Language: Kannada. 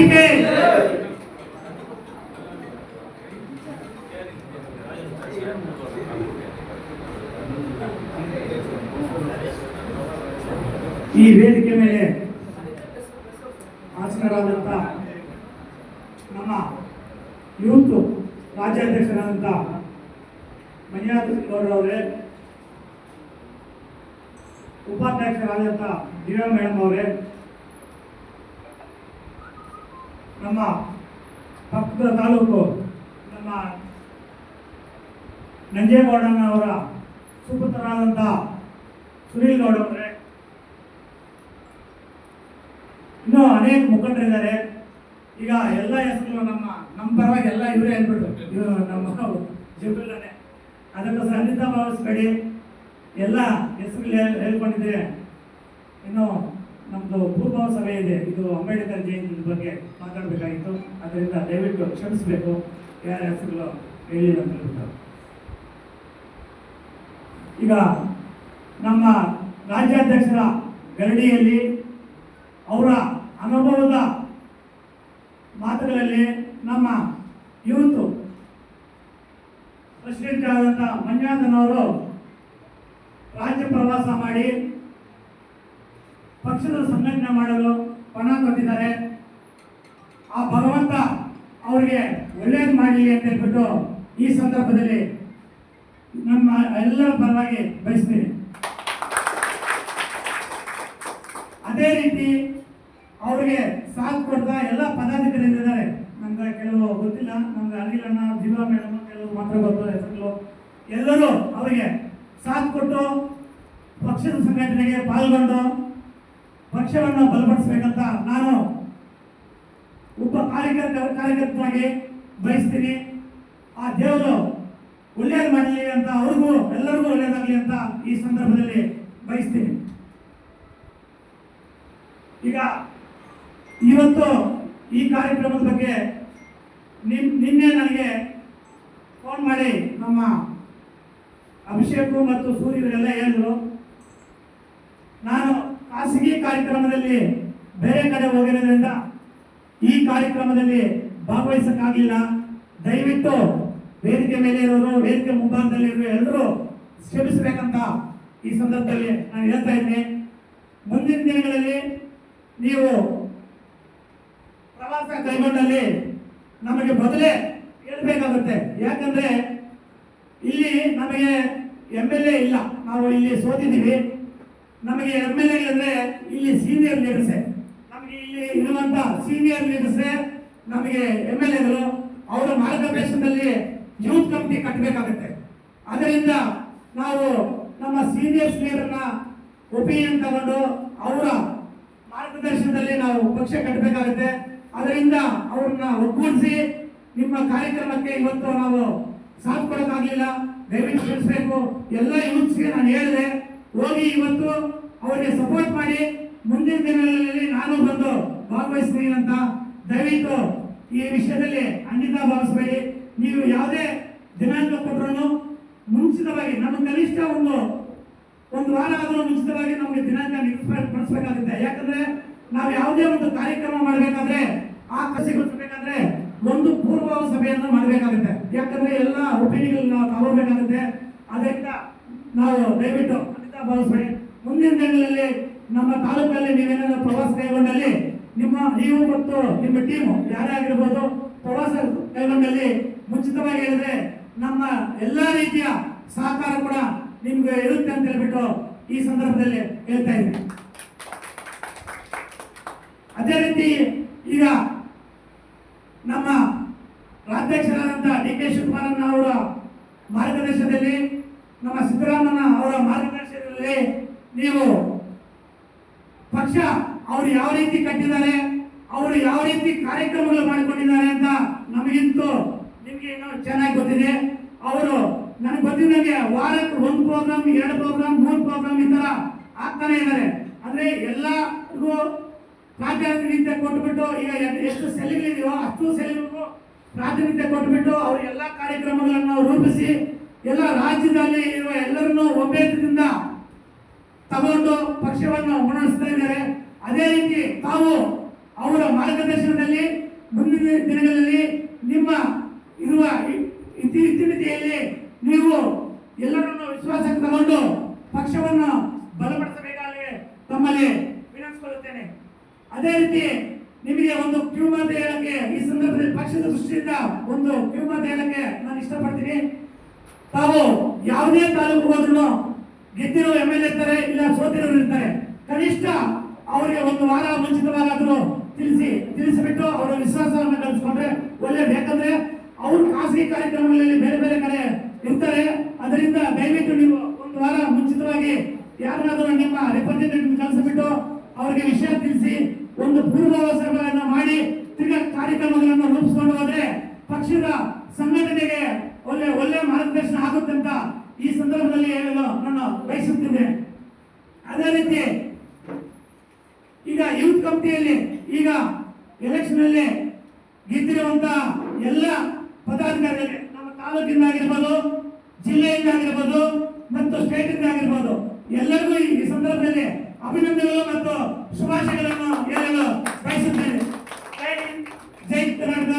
ಈ ವೇದಿಕೆ ಮೇಲೆ ಆಸನರಾದಂಥ ನಮ್ಮ ಯೂತ್ ರಾಜ್ಯಾಧ್ಯಕ್ಷರಾದಂಥ ಮಂಜುನಾಥ ಗೌಡ್ರವರೇ ಉಪಾಧ್ಯಕ್ಷರಾದಂಥ ದಿವ್ಯಾ ಮೇಡಮ್ ಅವರೇ ನಮ್ಮ ಪಕ್ಕದ ತಾಲೂಕು ನಮ್ಮ ನಂಜೇಗೌಡನವರ ಸುಪುತ್ರರಾದಂಥ ಸುನೀಲ್ ಗೌಡ ಅವರೇ. ಇನ್ನೂ ಅನೇಕ ಮುಖಂಡರಿದ್ದಾರೆ. ಈಗ ಎಲ್ಲ ಹೆಸರು ನಮ್ಮ ನಮ್ಮ ಪರವಾಗಿ ಎಲ್ಲ ಇವರೇ ಅಂದ್ಬಿಟ್ಟು ನಮ್ಮ ಜಿಲ್ಲೆ ಅದಕ್ಕೋಸ್ಕರ ಸಂಗೀತ ಭಾವಿಸ್ಬೇಡಿ. ಎಲ್ಲ ಹೇಳ್- ಹೇಳ್ಕೊಂಡಿದ್ರೆ ಇನ್ನು ನಮ್ಮದು ಪೂರ್ವ ಸಭೆ ಇದೆ. ಇದು ಅಂಬೇಡ್ಕರ್ ಜಯಂತಿ ಬಗ್ಗೆ ಮಾತಾಡಬೇಕಾಗಿತ್ತು. ಅದರಿಂದ ದಯವಿಟ್ಟು ಕ್ಷಮಿಸಬೇಕು. ಯಾರ ಹೆಸರುಗಳು ಹೇಳಿಲ್ಲ ಅಂತ ಈಗ ನಮ್ಮ ರಾಜ್ಯಾಧ್ಯಕ್ಷರ ಗರಡಿಯಲ್ಲಿ ಅವರ ಅನುಭವದ ಮಾತುಗಳಲ್ಲಿ ನಮ್ಮ ಯೂತ್ ಪ್ರೆಸಿಡೆಂಟ್ ಆದಂಥ ಮಂಜುನಾಥನವರು ರಾಜ್ಯ ಪ್ರವಾಸ ಮಾಡಿ ಪಕ್ಷದ ಸಂಘಟನೆ ಮಾಡಲು ಪಣ ಕೊಟ್ಟಿದ್ದಾರೆ ಆ ಭಗವಂತ ಅವರಿಗೆ ಒಳ್ಳೇದು ಮಾಡಲಿ ಅಂತ ಹೇಳ್ಬಿಟ್ಟು ಈ ಸಂದರ್ಭದಲ್ಲಿ ನಮ್ಮ ಎಲ್ಲರ ಪರವಾಗಿ ಬಯಸ್ತೀನಿ. ಅದೇ ರೀತಿ ಅವರಿಗೆ ಸಾಥ್ ಕೊಡ್ತಾ ಎಲ್ಲ ಪದಾಧಿಕಾರಿಗಳಿದ್ದಾರೆ ನಮ್ಗೆ ಕೆಲವು ಗೊತ್ತಿಲ್ಲ ನಮ್ಗೆ ಅನಿಲಣ್ಣ ದಿವಾ ಮೇಡಮ್ ಕೆಲವು ಮಾತ್ರ ಗೊತ್ತು, ಹೆಸರುಗಳು. ಎಲ್ಲರೂ ಅವರಿಗೆ ಸಾಥ್ ಕೊಟ್ಟು ಪಕ್ಷದ ಸಂಘಟನೆಗೆ ಪಾಲ್ಗೊಂಡು ಪಕ್ಷವನ್ನು ಬಲಪಡಿಸಬೇಕಂತ ನಾನು ಒಬ್ಬ ಕಾರ್ಯಕರ್ತ ಕಾರ್ಯಕರ್ತನಾಗಿ ಬಯಸ್ತೀನಿ. ಆ ದೇವರು ಒಳ್ಳೆಯದು ಮಾಡಲಿ ಅಂತ ಅವ್ರಿಗೂ ಎಲ್ಲರಿಗೂ ಒಳ್ಳೆಯದಾಗಲಿ ಅಂತ ಈ ಸಂದರ್ಭದಲ್ಲಿ ಬಯಸ್ತೀನಿ. ಈಗ ಇವತ್ತು ಈ ಕಾರ್ಯಕ್ರಮದ ಬಗ್ಗೆ ನಿಮ್ಮ ನಿನ್ನೆ ನನಗೆ ಫೋನ್ ಮಾಡಿ ನಮ್ಮ ಅಭಿಷೇಕ್ ಮತ್ತು ಸೂರ್ಯ ಇವರೆಲ್ಲ ಹೇಳಿದ್ರು. ಖಾಸಗಿ ಕಾರ್ಯಕ್ರಮದಲ್ಲಿ ಬೇರೆ ಕಡೆ ಹೋಗಿರೋದ್ರಿಂದ ಈ ಕಾರ್ಯಕ್ರಮದಲ್ಲಿ ಭಾಗವಹಿಸಕ್ಕಾಗಲಿಲ್ಲ ದಯವಿಟ್ಟು ವೇದಿಕೆ ಮೇಲೆ ಇರೋರು, ವೇದಿಕೆ ಮುಂಭಾಗದಲ್ಲಿ ಇರೋ ಎಲ್ಲರೂ ಶ್ರಮಿಸಬೇಕಂತ ಈ ಸಂದರ್ಭದಲ್ಲಿ ನಾನು ಹೇಳ್ತಾ ಇದ್ದೀನಿ ಮುಂದಿನ ದಿನಗಳಲ್ಲಿ ನೀವು ಪ್ರವಾಸ ಕೈಗೊಂಡಲ್ಲಿ ನಮಗೆ ಮೊದಲೇ ಹೇಳಬೇಕಾಗುತ್ತೆ. ಯಾಕಂದ್ರೆ ಇಲ್ಲಿ ನಮಗೆ ಎಂ ಎಲ್ ಎ ಇಲ್ಲ. ನಾವು ಇಲ್ಲಿ ಸೋತಿದ್ದೀವಿ. ನಮಗೆ ಎಂ ಎಲ್ ಎ ಅಂದ್ರೆ ಇಲ್ಲಿ ಸೀನಿಯರ್ ಲೀಡರ್ಸ್ ನಮಗೆ ಇಲ್ಲಿ ಇರುವಂತ ಸೀನಿಯರ್ ಲೀಡರ್ಸ್ ನಮಗೆ ಎಂ ಎಲ್ ಎಗಳು ಅವರ ಮಾರ್ಗದರ್ಶನದಲ್ಲಿ ಯೂತ್ ಕಮಿಟಿ ಕಟ್ಟಬೇಕಾಗುತ್ತೆ. ಅದರಿಂದ ನಾವು ನಮ್ಮ ಸೀನಿಯರ್ಸ್ ಲೀಡರ್ನ ಒಪಿನಿಯನ್ ತಗೊಂಡು ಅವರ ಮಾರ್ಗದರ್ಶನದಲ್ಲಿ ನಾವು ಪಕ್ಷ ಕಟ್ಟಬೇಕಾಗುತ್ತೆ. ಅದರಿಂದ ಅವ್ರನ್ನ ಒಗ್ಗೂಡಿಸಿ ನಿಮ್ಮ ಕಾರ್ಯಕ್ರಮಕ್ಕೆ ಇವತ್ತು ನಾವು ಸಾಥ್ ಕೊಡೋಕ್ಕಾಗಲಿಲ್ಲ ದಯವಿಟ್ಟು ತಿಳಿಸ್ಬೇಕು. ಎಲ್ಲ ಯೂತ್ಸ್ಗೆ ನಾನು ಹೇಳಿದೆ ಹೋಗಿ ಇವತ್ತು ಅವರಿಗೆ ಸಪೋರ್ಟ್ ಮಾಡಿ ಮುಂದಿನ ದಿನಗಳಲ್ಲಿ ನಾನು ಬಂದು ಭಾಗವಹಿಸ್ತೀನಿ ಅಂತ ದಯವಿಟ್ಟು ಈ ವಿಷಯದಲ್ಲಿ ಖಂಡಿತ ಭಾವಿಸಬೇಡಿ. ನೀವು ಯಾವುದೇ ದಿನಾಂಕ ಕೊಟ್ಟರು ಮುಂಚಿತವಾಗಿ ನಮ್ಮ ಕನಿಷ್ಠ ಒಂದು ಒಂದು ವಾರ ಆದರೂ ಮುಂಚಿತವಾಗಿ ನಮಗೆ ದಿನಾಂಕ ನಿಗದಿಪಡಿಸಬೇಕಾಗುತ್ತೆ ಯಾಕಂದ್ರೆ ನಾವು ಯಾವುದೇ ಒಂದು ಕಾರ್ಯಕ್ರಮ ಮಾಡಬೇಕಾದ್ರೆ ಆ ಕಸಿಗೊಳಿಸಬೇಕಾದ್ರೆ ಒಂದು ಪೂರ್ವ ಸಭೆಯನ್ನು ಮಾಡಬೇಕಾಗುತ್ತೆ. ಯಾಕಂದ್ರೆ ಎಲ್ಲ ಒಪಿನಿಯನ್ ನಾವು ತಗೋಬೇಕಾಗುತ್ತೆ ಅದರಿಂದ ನಾವು ದಯವಿಟ್ಟು ಭಾವಿಸಬೇಡಿ ಮುಂದಿನ ದಿನಗಳಲ್ಲಿ ನಮ್ಮ ತಾಲೂಕಲ್ಲಿ ನೀವೇನಾದ್ರು ಪ್ರವಾಸ ಕೈಗೊಂಡಲ್ಲಿ ನಿಮ್ಮ ನೀವು ಮತ್ತು ನಿಮ್ಮ ಟೀಮ್ ಯಾರೇ ಆಗಿರ್ಬೋದು ಪ್ರವಾಸ ಕೈಗೊಂಡಲ್ಲಿ ಮುಂಚಿತವಾಗಿ ಹೇಳಿದ್ರೆ ನಮ್ಮ ಎಲ್ಲ ರೀತಿಯ ಸಹಕಾರ ಕೂಡ ನಿಮ್ಗೆ ಇರುತ್ತೆ ಅಂತ ಹೇಳ್ಬಿಟ್ಟು ಈ ಸಂದರ್ಭದಲ್ಲಿ ಹೇಳ್ತಾ ಇದ್ದೀನಿ. ಅದೇ ರೀತಿ ಈಗ ನಮ್ಮ ರಾಜ್ಯಾಧ್ಯಕ್ಷರಾದಂಥ ಡಿ ಕೆ ಶಿವಕುಮಾರಣ್ಣ ಅವರ ಮಾರ್ಗದರ್ಶನದಲ್ಲಿ ನಮ್ಮ ಸಿದ್ದರಾಮಣ್ಣ ಅವರ ಮಾರ್ಗದರ್ಶನದಲ್ಲಿ ನೀವು ಪಕ್ಷ, ಅವರು ಯಾವ ರೀತಿ ಕಟ್ಟಿದ್ದಾರೆ, ಅವರು ಯಾವ ರೀತಿ ಕಾರ್ಯಕ್ರಮಗಳು ಮಾಡಿಕೊಂಡಿದ್ದಾರೆ ಅಂತ ನಮಗಿಂತೂ ನಿಮಗೆ ಏನೋ ಚೆನ್ನಾಗಿ ಗೊತ್ತಿದೆ. ಅವರು ನನಗೆ ಗೊತ್ತಿದ್ದಂಗೆ ವಾರಕ್ಕೆ ಒಂದು ಪ್ರೋಗ್ರಾಮ್ ಎರಡು ಪ್ರೋಗ್ರಾಮ್ ಮೂರು ಪ್ರೋಗ್ರಾಮ್ ಈ ತರ ಆಗ್ತಾನೆ ಇದ್ದಾರೆ. ಅಂದರೆ ಎಲ್ಲರಿಗೂ ಪ್ರಾತಿನಿಧ್ಯ ಕೊಟ್ಟುಬಿಟ್ಟು ಈಗ ಎಷ್ಟು ಸೆಲ್ಗಳಿದೆಯೋ ಅಷ್ಟು ಸೆಲ್ಗಳಿಗೂ ಪ್ರಾತಿನಿಧ್ಯ ಕೊಟ್ಟುಬಿಟ್ಟು ಅವರು ಎಲ್ಲ ಕಾರ್ಯಕ್ರಮಗಳನ್ನು ರೂಪಿಸಿ ಎಲ್ಲ ರಾಜ್ಯದಲ್ಲಿ ಇರುವ ಎಲ್ಲರನ್ನೂ ಒಮ್ಮೆದಿಂದ ತಗೊಂಡು ಪಕ್ಷವನ್ನು ಮುನ್ನಡೆಸ್ತಾ ಇದ್ದಾರೆ. ಅದೇ ರೀತಿ ತಾವು ಅವರ ಮಾರ್ಗದರ್ಶನದಲ್ಲಿ ಮುಂದಿನ ದಿನಗಳಲ್ಲಿ ನಿಮ್ಮ ಇರುವ ಇತಿಮಿತಿಯಲ್ಲಿ ನೀವು ಎಲ್ಲರನ್ನು ವಿಶ್ವಾಸಕ್ಕೆ ತಗೊಂಡು ಪಕ್ಷವನ್ನು ಬಲಪಡಿಸಬೇಕಾಗಿ ತಮ್ಮಲ್ಲಿ ವಿನಂತಿಸಿಕೊಳ್ಳುತ್ತೇನೆ. ಅದೇ ರೀತಿ ನಿಮಗೆ ಒಂದು ಕಿವಿಮಾತು ಹೇಳಕ್ಕೆ ಈ ಸಂದರ್ಭದಲ್ಲಿ ಪಕ್ಷದ ದೃಷ್ಟಿಯಿಂದ ಒಂದು ಕಿವಿಮಾತು ಹೇಳಕ್ಕೆ ನಾನು ಇಷ್ಟಪಡ್ತೀನಿ. ತಾವು ಯಾವುದೇ ತಾಲೂಕು ಹೋದ್ರು ಗೆದ್ದಿರೋ ಎಂ ಎಲ್ ಇರ್ತಾರೆ, ಇಲ್ಲ ಸೋತಿರೋರು ಇರ್ತಾರೆ. ಕನಿಷ್ಠ ಅವರಿಗೆ ಒಂದು ವಾರ ಮುಂಚಿತವಾಗಾದ್ರೂ ತಿಳಿಸಿ, ತಿಳಿಸಿಬಿಟ್ಟು ಅವರ ವಿಶ್ವಾಸವನ್ನು ಕಲಿಸ್ಕೊಂಡ್ರೆ ಒಳ್ಳೇದು. ಯಾಕಂದ್ರೆ ಅವರು ಖಾಸಗಿ ಕಾರ್ಯಕ್ರಮಗಳಲ್ಲಿ ಬೇರೆ ಬೇರೆ ಕಡೆ ಇರ್ತಾರೆ. ಅದರಿಂದ ದಯವಿಟ್ಟು ನೀವು ಒಂದು ವಾರ ಮುಂಚಿತವಾಗಿ ಯಾರನ್ನಾದ್ರೂ ನಿಮ್ಮ ರೆಪ್ರೆಸೆಂಟೇಟಿವ್ ಕಳಿಸಿಬಿಟ್ಟು ಅವರಿಗೆ ವಿಷಯ ತಿಳಿಸಿ, ಒಂದು ಪೂರ್ವಾವಸರಗಳನ್ನು ಮಾಡಿ, ತಿರ್ಗಾ ಕಾರ್ಯಕ್ರಮಗಳನ್ನು ರೂಪಿಸಿಕೊಂಡು ಹೋದ್ರೆ ಪಕ್ಷದ ಸಂಘಟನೆಗೆ ಒಳ್ಳೆ ಒಳ್ಳೆ ಮಾರ್ಗದರ್ಶನ ಆಗುತ್ತೆ ಅಂತ ಈ ಸಂದರ್ಭದಲ್ಲಿ ಹೇಳಲು ನಾನು ಬಯಸುತ್ತೇನೆ. ಅದೇ ರೀತಿ ಈಗ ಯೂತ್ ಕಮಿಟಿಯಲ್ಲಿ ಈಗ ಎಲೆಕ್ಷನ್ ಅಲ್ಲಿ ಗೆದ್ದಿರುವಂತಹ ಎಲ್ಲ ಪದಾಧಿಕಾರಿಗಳಿಗೆ, ನಮ್ಮ ತಾಲೂಕಿಂದ ಆಗಿರ್ಬೋದು, ಜಿಲ್ಲೆಯಿಂದ ಆಗಿರ್ಬೋದು ಮತ್ತು ಸ್ಟೇಟಿಂದ ಆಗಿರ್ಬೋದು, ಎಲ್ಲರಿಗೂ ಈ ಸಂದರ್ಭದಲ್ಲಿ ಅಭಿನಂದನೆಗಳು ಮತ್ತು ಶುಭಾಶಯಗಳನ್ನು ಹೇಳಲು ಬಯಸುತ್ತೇನೆ. ಜೈ ಕರ್ನಾಟಕ.